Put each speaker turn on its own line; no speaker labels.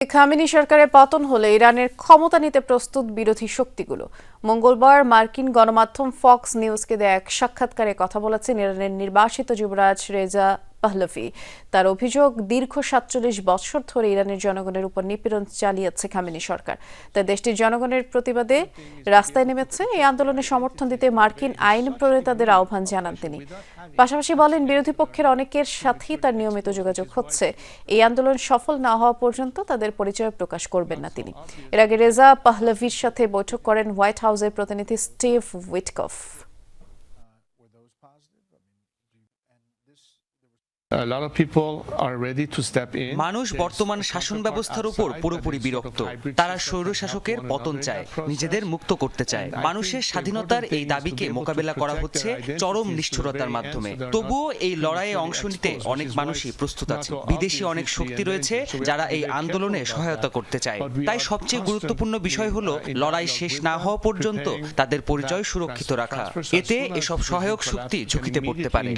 Khamenei সরকারের পতন হলে ইরানের ক্ষমতা নিতে প্রস্তুত বিরোধী শক্তিগুলো। মঙ্গলবার মার্কিন গণমাধ্যম ফক্স নিউজকে দেয়া এক সাক্ষাৎকারে কথা বলেছেন ইরানের নির্বাসিত যুবরাজ রেজা পাহলভি। তার অভিযোগ, দীর্ঘ সাতচল্লিশ বছর ধরে ইরানের জনগণের উপর নিপীড়ন চালিয়েছে খামেনি সরকার। তাই দেশটির জনগণের প্রতিবাদে রাস্তায় নেমেছে এই আন্দোলনে সমর্থন দিতে মার্কিন আইন প্রণেতাদের আহ্বান জানান তিনি। পাশাপাশি বলেন, বিরোধী পক্ষের অনেকের সাথেই তার নিয়মিত যোগাযোগ হচ্ছে। এই আন্দোলন সফল না হওয়া পর্যন্ত তাদের পরিচয় প্রকাশ করবেন না তিনি। এর আগে রেজা পাহলভির সাথে বৈঠক করেন হোয়াইট হাউসের প্রতিনিধি স্টিভ উইটকফ।
মানুষ বর্তমান শাসন ব্যবস্থার উপর পুরোপুরি বিরক্ত। তারা স্বৈরশাসকের পতন চায় নিজেদের মুক্ত করতে চায়। মানুষের স্বাধীনতার এই দাবিকে মোকাবেলা করা হচ্ছে চরম নিষ্ঠুরতার মাধ্যমে। তবুও এই লড়াইয়ে অংশ নিতে অনেক মানুষই প্রস্তুত আছে। বিদেশি অনেক শক্তি রয়েছে যারা এই আন্দোলনে সহায়তা করতে চায়। তাই সবচেয়ে গুরুত্বপূর্ণ বিষয় হলো লড়াই শেষ না হওয়া পর্যন্ত তাদের পরিচয় সুরক্ষিত রাখা। এতে এসব সহায়ক শক্তি ঝুঁকিতে পড়তে পারে